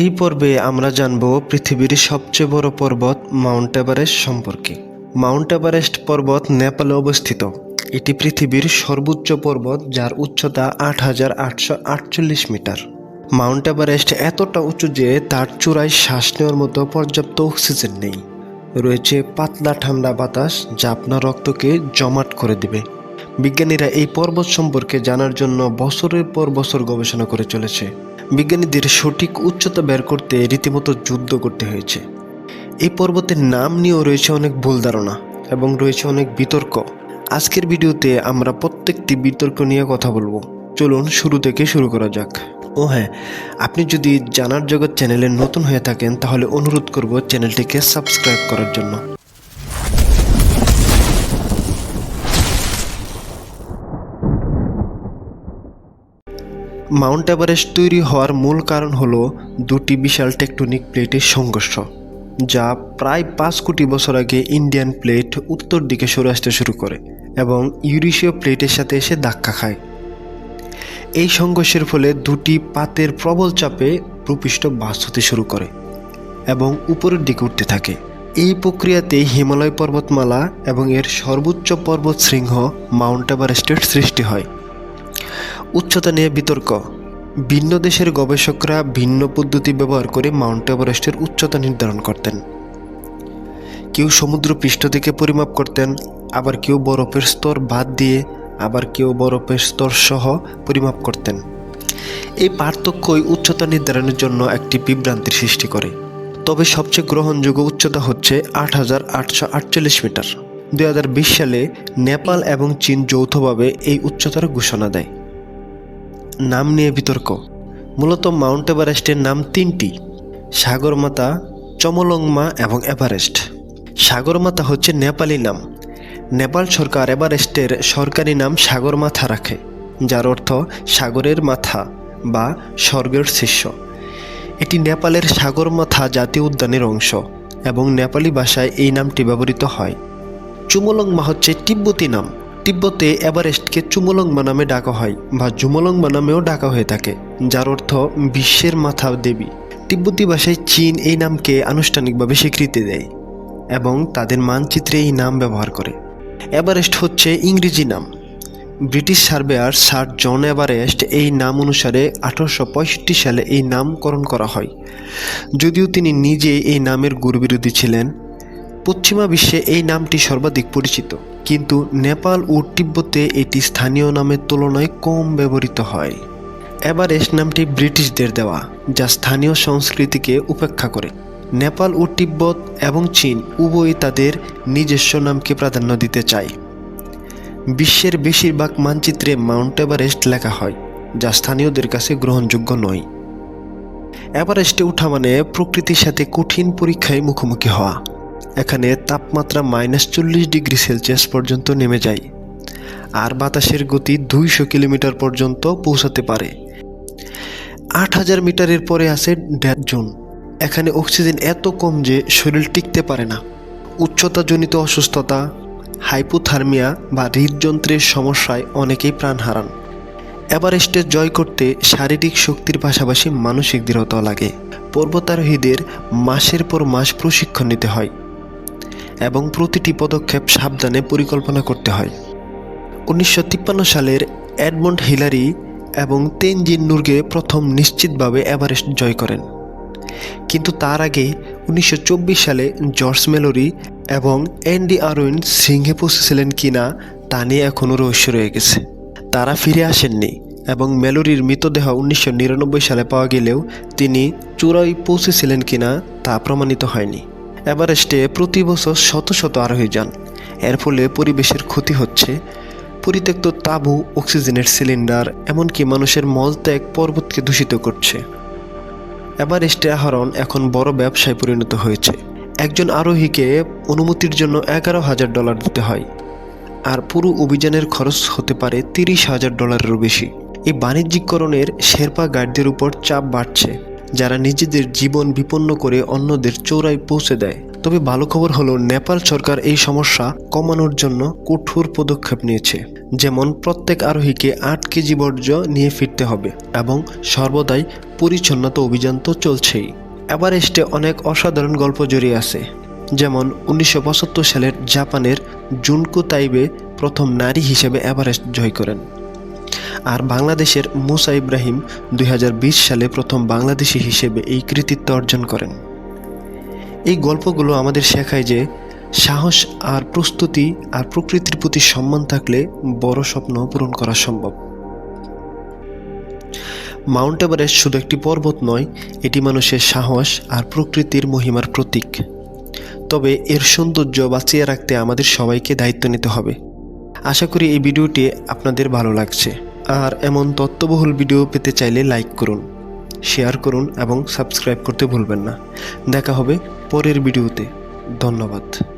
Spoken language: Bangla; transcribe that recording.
এই পর্বে আমরা জানব পৃথিবীর সবচেয়ে বড় পর্বত মাউন্ট এভারেস্ট সম্পর্কে। মাউন্ট এভারেস্ট পর্বত নেপালে অবস্থিত। এটি পৃথিবীর সর্বোচ্চ পর্বত যার উচ্চতা আট হাজার আটশো আটচল্লিশ মিটার। মাউন্ট এভারেস্ট এতটা উঁচু যে তার চূড়ায় শ্বাস নেওয়ার মতো পর্যাপ্ত অক্সিজেন নেই। রয়েছে পাতলা ঠান্ডা বাতাস যা আপনার রক্তকে জমাট করে দিবে। বিজ্ঞানীরা এই পর্বত সম্পর্কে জানার জন্য বছরের পর বছর গবেষণা করে চলেছে। বিজ্ঞানীদের সঠিক উচ্চতা বের করতে রীতিমতো যুদ্ধ করতে হয়েছে। এই পর্বতের নাম নিয়েও রয়েছে অনেক ভুল ধারণা এবং রয়েছে অনেক বিতর্ক। আজকের ভিডিওতে আমরা প্রত্যেকটি বিতর্ক নিয়ে কথা বলব। চলুন শুরু থেকে শুরু করা যাক। ও হ্যাঁ আপনি যদি জানার জগৎ চ্যানেলে নতুন হয়ে থাকেন তাহলে অনুরোধ করব চ্যানেলটিকে সাবস্ক্রাইব করার জন্য। মাউন্ট এভারেস্ট তৈরি হওয়ার মূল কারণ হলো দুটি বিশাল টেকটনিক প্লেটের সংঘর্ষ, যা প্রায় পাঁচ কোটি বছর আগে ইন্ডিয়ান প্লেট উত্তর দিকে সরে আসতে শুরু করে এবং ইউরেশীয় প্লেটের সাথে এসে ধাক্কা খায়। এই সংঘর্ষের ফলে দুটি পাতের প্রবল চাপে ভূপৃষ্ঠ বাস হতে শুরু করে এবং উপরের দিকে উঠতে থাকে। এই প্রক্রিয়াতে হিমালয় পর্বতমালা এবং এর সর্বোচ্চ পর্বত শৃঙ্গ মাউন্ট এভারেস্টের সৃষ্টি হয়। উচ্চতা নিয়ে বিতর্ক। ভিন্ন দেশের গবেষকরা ভিন্ন পদ্ধতি ব্যবহার করে মাউন্ট এভারেস্টের উচ্চতা নির্ধারণ করতেন। কেউ সমুদ্র পৃষ্ঠ থেকে পরিমাপ করতেন, আবার কেউ বরফের স্তর বাদ দিয়ে আবার কেউ বরফের স্তর সহ পরিমাপ করতেন। এই পার্থক্যই উচ্চতা নির্ধারণের জন্য একটি বিভ্রান্তির সৃষ্টি করে। তবে সবচেয়ে গ্রহণযোগ্য উচ্চতা হচ্ছে আট হাজার আটশো আটচল্লিশ মিটার। দুই হাজার বিশ সালে নেপাল এবং চীন যৌথভাবে এই উচ্চতার ঘোষণা দেয়। নাম নিয়ে বিতর্ক। মূলত মাউন্ট এভারেস্টের নাম তিনটি, সাগরমাতা, চমলংমা এবং এভারেস্ট। সাগরমাতা হচ্ছে নেপালি নাম। নেপাল সরকার এভারেস্টের সরকারি নাম সাগরমাথা রাখে, যার অর্থ সাগরের মাথা বা স্বর্গের শিষ্য। এটি নেপালের সাগরমাথা জাতীয় উদ্যানের অংশ এবং নেপালি ভাষায় এই নামটি ব্যবহৃত হয়। চুমলংমা হচ্ছে তিব্বতী নাম। তিব্বতে এভারেস্টকে চুমলংমা নামে ডাকা হয় বা জুমলংমা নামেও ডাকা হয়ে থাকে, যার অর্থ বিশ্বের মাথা দেবী তিব্বতি ভাষায় চীন এই নামকে আনুষ্ঠানিকভাবে স্বীকৃতি দেয় এবং তাদের মানচিত্রে এই নাম ব্যবহার করে। এভারেস্ট হচ্ছে ইংরেজি নাম। British surveyor Sir John Everest এই নাম অনুসারে আঠারোশো সালে এই নামকরণ করা হয়। যদিও তিনি নিজে এই নামের গুরুবিরোধী ছিলেন, পশ্চিমা বিশ্বে এই নামটি সর্বাধিক পরিচিত। কিন্তু নেপাল ও তিব্বতে এটি স্থানীয় নামের তুলনায় কম ব্যবহৃত হয়। এভারেস্ট নামটি ব্রিটিশদের দেওয়া, যা স্থানীয় সংস্কৃতিকে উপেক্ষা করে। নেপাল ও তিব্বত এবং চীন উভয়ই তাদের নিজস্ব নামকে প্রাধান্য দিতে চায়। বিশ্বের বেশিরভাগ মানচিত্রে মাউন্ট এভারেস্ট লেখা হয়, যা স্থানীয়দের কাছে গ্রহণযোগ্য নয়। এভারেস্টে ওঠা মানে প্রকৃতির সাথে কঠিন পরীক্ষায় মুখোমুখি হওয়া। এখানে তাপমাত্রা মাইনাস চল্লিশ ডিগ্রি সেলসিয়াস পর্যন্ত নেমে যায়, আর বাতাসের গতি দুইশো কিলোমিটার পর্যন্ত পৌঁছাতে পারে। আট হাজার মিটারের পরে আছে ডেড জোন। এখানে অক্সিজেন এত কম যে শরীর টিকতে পারে না। উচ্চতাজনিত অসুস্থতা, হাইপোথার্মিয়া বা হৃদযন্ত্রের সমস্যায় অনেকেই প্রাণ হারান। এভারেস্টে জয় করতে শারীরিক শক্তির পাশাপাশি মানসিক দৃঢ়তা লাগে। পর্বতারোহীদের মাসের পর মাস প্রশিক্ষণ নিতে হয়। এবং প্রতিটি পদক্ষেপ সাবধানে পরিকল্পনা করতে হয়। উনিশশো তিপ্পান্ন সালের এডমন্ড হিলারি এবং তেনজিন নুরগে প্রথম নিশ্চিতভাবে এভারেস্ট জয় করেন। কিন্তু তার আগে উনিশশো চব্বিশ সালে জর্জ মেলোরি এবং অ্যান্ডি আরউইন সিংহে পৌঁছেছিলেন কিনা তা নিয়ে এখনও রহস্য রয়ে গেছে। তারা ফিরে আসেননি এবং মেলোরির মৃতদেহ উনিশশো নিরানব্বই সালে পাওয়া গেলেও তিনি চূড়ায় পৌঁছেছিলেন কিনা তা প্রমাণিত হয়নি। এভারেস্টে প্রতি বছর শত শত আরোহী যান। এর ফলে পরিবেশের ক্ষতি হচ্ছে। পরিত্যক্ত তাঁবু, অক্সিজেনের সিলিন্ডার, এমনকি মানুষের মলত্যাগ পর্বতকে দূষিত করছে। এভারেস্টে আহরণ এখন বড় ব্যবসায় পরিণত হয়েছে। একজন আরোহীকে অনুমতির জন্য এগারো হাজার ডলার দিতে হয়। আর পুরো অভিযানের খরচ হতে পারে তিরিশ হাজার ডলারেরও বেশি। এই বাণিজ্যিকরণের শেরপা গাইডদের উপর চাপ বাড়ছে। যারা নিজেদের জীবন বিপন্ন করে অন্যদের চৌড়ায় পৌঁছে দেয়। তবে ভালো খবর হলো, নেপাল সরকার এই সমস্যা কমানোর জন্য কঠোর পদক্ষেপ নিয়েছে। যেমন, প্রত্যেক আরোহীকে আট কেজি বর্জ্য নিয়ে ফিরতে হবে এবং সর্বদাই পরিচ্ছন্নতা অভিযান তো চলছেই। এভারেস্টে অনেক অসাধারণ গল্প জড়িয়ে আছে। যেমন, উনিশশো পঁচাত্তর সালের জাপানের জুনকো তাইবে প্রথম নারী হিসেবে এভারেস্ট জয় করেন। আর বাংলাদেশের মুসা ইব্রাহিম দুই হাজার বিশ সালে প্রথম বাংলাদেশি হিসেবে এই কৃতিত্ব অর্জন করেন। এই গল্পগুলো আমাদের শেখায় যে সাহস আর প্রস্তুতি আর প্রকৃতির প্রতি সম্মান থাকলে বড় স্বপ্ন পূরণ করা সম্ভব। মাউন্ট এভারেস্ট শুধু একটি পর্বত নয়, এটি মানুষের সাহস আর প্রকৃতির মহিমার প্রতীক। তবে এর সৌন্দর্য বাঁচিয়ে রাখতে আমাদের সবাইকে দায়িত্ব নিতে হবে। আশা করি এই ভিডিওটি আপনাদের ভালো লাগছে। আর এমন তত্ত্ববহুল ভিডিও পেতে চাইলে লাইক করুন, শেয়ার করুন এবং সাবস্ক্রাইব করতে ভুলবেন না। দেখা হবে পরের ভিডিওতে। ধন্যবাদ।